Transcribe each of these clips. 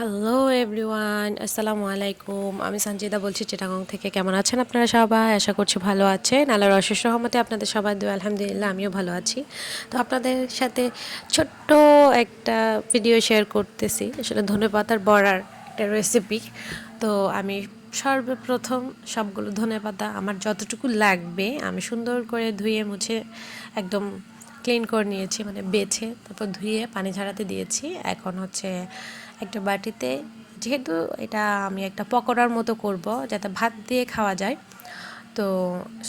Hello everyone আসসালামু আলাইকুম আমি সঞ্জিদা বলছি চিটাগং থেকে। কেমন আছেন আপনারা সবাই? আশা করছি ভালো আছেন। আল্লাহর অশেষ রহমতে আপনাদের সবাই দু আলহামদুলিল্লাহ, আমিও ভালো আছি। তো আপনাদের সাথে ছোট্ট একটা ভিডিও শেয়ার করতেছি। আসলে ধনে পাতার বড়ার একটা রেসিপি তো আমি সর্বপ্রথম সবগুলো ধনে পাতা আমার যতটুকু লাগবে, আমি সুন্দর করে ধুয়ে মুছে একদম ক্লিন করে নিয়েছি মানে বেছে, তারপর ধুয়ে পানি ঝাড়াতে দিয়েছি। এখন হচ্ছে একটা বাটিতে, যেহেতু এটা আমি একটা পকোড়ার মতো করব, যাতে ভাত দিয়ে খাওয়া যায়, তো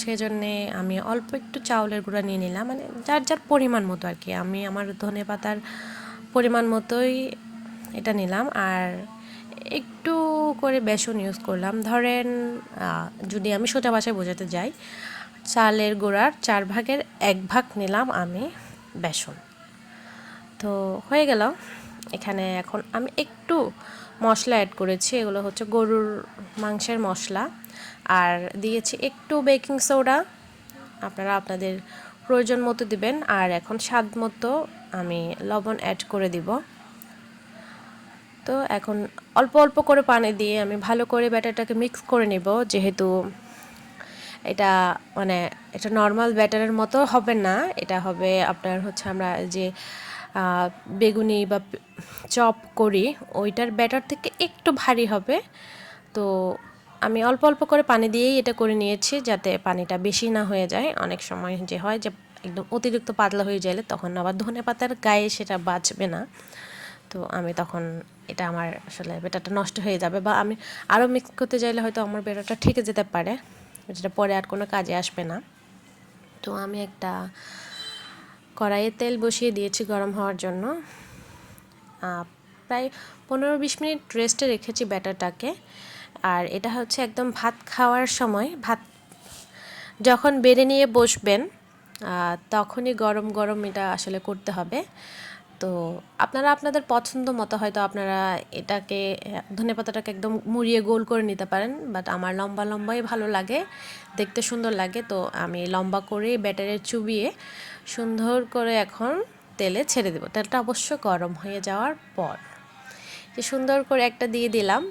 সেজন্যে আমি অল্প একটু চাউলের গুঁড়া নিয়ে নিলাম। মানে যার যার পরিমাণ মতো আর কি, আমি আমার ধনে পাতার পরিমাণ মতোই এটা নিলাম। আর একটু করে বেসন ইউজ করলাম। ধরেন যদি আমি সোজা বাসায় বোঝাতে যাই চালের গোড়ার চার ভাগের এক ভাগ নিলাম আমি বেসন। তো হয়ে গেল। এখানে এখন আমি একটু মশলা অ্যাড করেছি, এগুলো হচ্ছে গরুর মাংসের মশলা। আর দিয়েছি একটু বেকিং সোডা আপনারা আপনাদের প্রয়োজন মতো দিবেন। আর এখন স্বাদ মতো আমি লবণ অ্যাড করে দিব। তো এখন অল্প অল্প করে পানি দিয়ে আমি ভালো করে ব্যাটারটাকে মিক্স করে নেব, যেহেতু এটা মানে এটা নর্মাল ব্যাটারের মতো হবে না। এটা হবে আপনার হচ্ছে আমরা যে বেগুনি বা চপ করি, ওইটার ব্যাটার থেকে একটু ভারী হবে। তো আমি অল্প অল্প করে পানি দিয়েই এটা করে নিয়েছি যাতে পানিটা বেশি না হয়ে যায়। অনেক সময় যে হয় যে একদম অতিরিক্ত পাতলা হয়ে গেলে তখন আবার ধনে পাতার গায়ে সেটা বাঁচবে না। তো আমি তখন এটা আমার আসলে বেটাটা নষ্ট হয়ে যাবে বা আমি আরও মিক্স করতে চাইলে হয়তো আমার বেটাটা ঠিকে যেতে পারে। যেটা পরে আর কোনো কাজে আসবে না। তো আমি একটা কড়াইয়ে তেল বসিয়ে দিয়েছি গরম হওয়ার জন্য। প্রায় পনেরো বিশ মিনিট রেস্টে রেখেছি ব্যাটারটাকে। আর এটা হচ্ছে একদম ভাত খাওয়ার সময়, ভাত যখন বেড়ে নিয়ে বসবেন তখনই গরম গরম এটা আসলে করতে হবে। তো আপনারা আপনাদের পছন্দ মতো হয়তো আপনারা এটাকে, ধনে পাতাটাকে একদম মুড়িয়ে গোল করে নিতে পারেন বাট আমার লম্বা লম্বাই ভালো লাগে, দেখতে সুন্দর লাগে। তো আমি লম্বা করে ব্যাটারে চুবিয়ে সুন্দর করে এখন তেলে ছেড়ে দেবো। তেলটা অবশ্য গরম হয়ে যাওয়ার পর। সুন্দর করে একটা দিয়ে দিলাম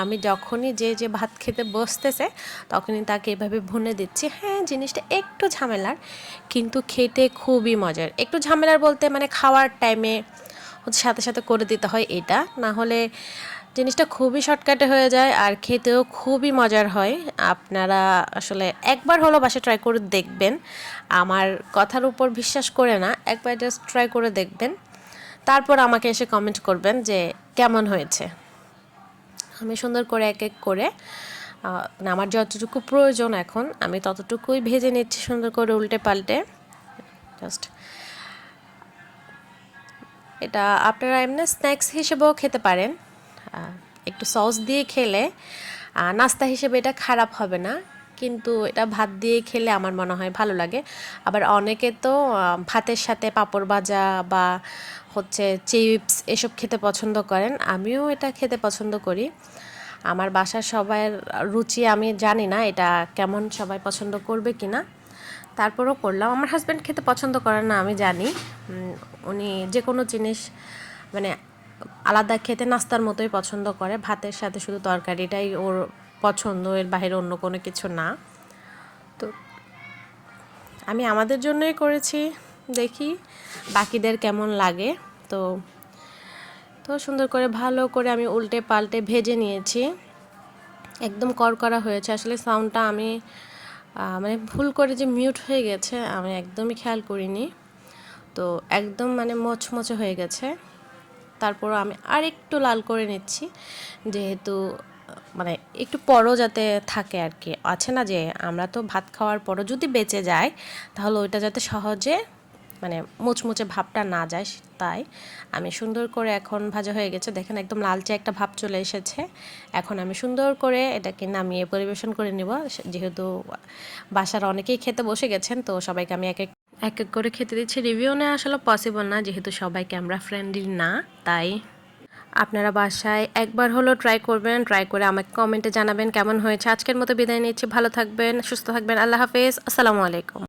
আমি যখনই যে যে ভাত খেতে বসতেছে, তখনই তাকে এভাবে ভুনে দিচ্ছি হ্যাঁ জিনিসটা একটু ঝামেলার, কিন্তু খেতে খুবই মজার। একটু ঝামেলার বলতে মানে খাওয়ার টাইমে হচ্ছে সাথে সাথে করে দিতে হয় এটা। না হলে জিনিসটা খুবই শর্টকাটে হয়ে যায় আর খেতেও খুবই মজার হয়। আপনারা আসলে একবার হলো বাসে ট্রাই করে দেখবেন। আমার কথার উপর বিশ্বাস করে না, একবার জাস্ট ট্রাই করে দেখবেন। তারপর আমাকে এসে কমেন্ট করবেন যে, কেমন হয়েছে? আমি সুন্দর করে এক এক করে মানে আমার যতটুকু প্রয়োজন এখন, আমি ততটুকুই ভেজে নিচ্ছি সুন্দর করে উল্টে পাল্টে। জাস্ট এটা আপনারা এমনি স্ন্যাক্স হিসেবেও খেতে পারেন। একটু সস দিয়ে খেলে নাস্তা হিসেবে এটা খারাপ হবে না। কিন্তু এটা ভাত দিয়ে খেলে আমার মনে হয় ভালো লাগে। আবার অনেকে তো ভাতের সাথে পাঁপড় ভাজা বা হচ্ছে চিপস এসব খেতে পছন্দ করেন। আমিও এটা খেতে পছন্দ করি। আমার বাসার সবার রুচি আমি জানি না এটা কেমন সবাই পছন্দ করবে কি না তারপরও করলাম। আমার হাজব্যান্ড খেতে পছন্দ করেন না, আমি জানি। উনি যে কোনো জিনিস মানে আলাদা খেতে নাস্তার মতোই পছন্দ করে। ভাতের সাথে শুধু তরকারিটাই ওর পছন্দ, এর বাইরে অন্য কোনো কিছু না। তো আমি আমাদের জন্যই করেছি, দেখি বাকিদের কেমন লাগে। তো তো সুন্দর করে, ভালো করে আমি উল্টে পাল্টে ভেজে নিয়েছি। একদম কড়কড়া হয়েছে। আসলে সাউন্ডটা আমি মানে ভুল করে যে মিউট হয়ে গেছে, আমি একদমই খেয়াল করিনি। তো একদম মানে মচমচে হয়ে গেছে। তারপর আমি আরেকটু লাল করে নিচ্ছি, যেহেতু মানে একটু পরও যাতে থাকে আর কি আছে না যে আমরা তো ভাত খাওয়ার পরও যদি বেঁচে যায়, তাহলে ওইটা যাতে সহজে মানে মুচমুচে ভাবটা না যায়, তাই আমি সুন্দর করে এখন ভাজা হয়ে গেছে। দেখেন একদম লালচে একটা ভাব চলে এসেছে। এখন আমি সুন্দর করে এটাকে নামিয়ে পরিবেশন করে নেব। যেহেতু বাসার অনেকেই খেতে বসে গেছেন, তো সবাইকে আমি এক এক এক এক করে খেতে দিচ্ছি। রিভিউ নেওয়া আসলে পসিবল না, যেহেতু সবাই ক্যামেরা ফ্রেন্ডলি না, তাই আপনারা বাসায় একবার হলো ট্রাই করবেন ট্রাই করে আমাকে কমেন্টে জানাবেন কেমন হয়েছে। আজকের মতো বিদায় নিচ্ছি, ভালো থাকবেন, সুস্থ থাকবেন, আল্লাহ হাফেজ, আসসালামু আলাইকুম।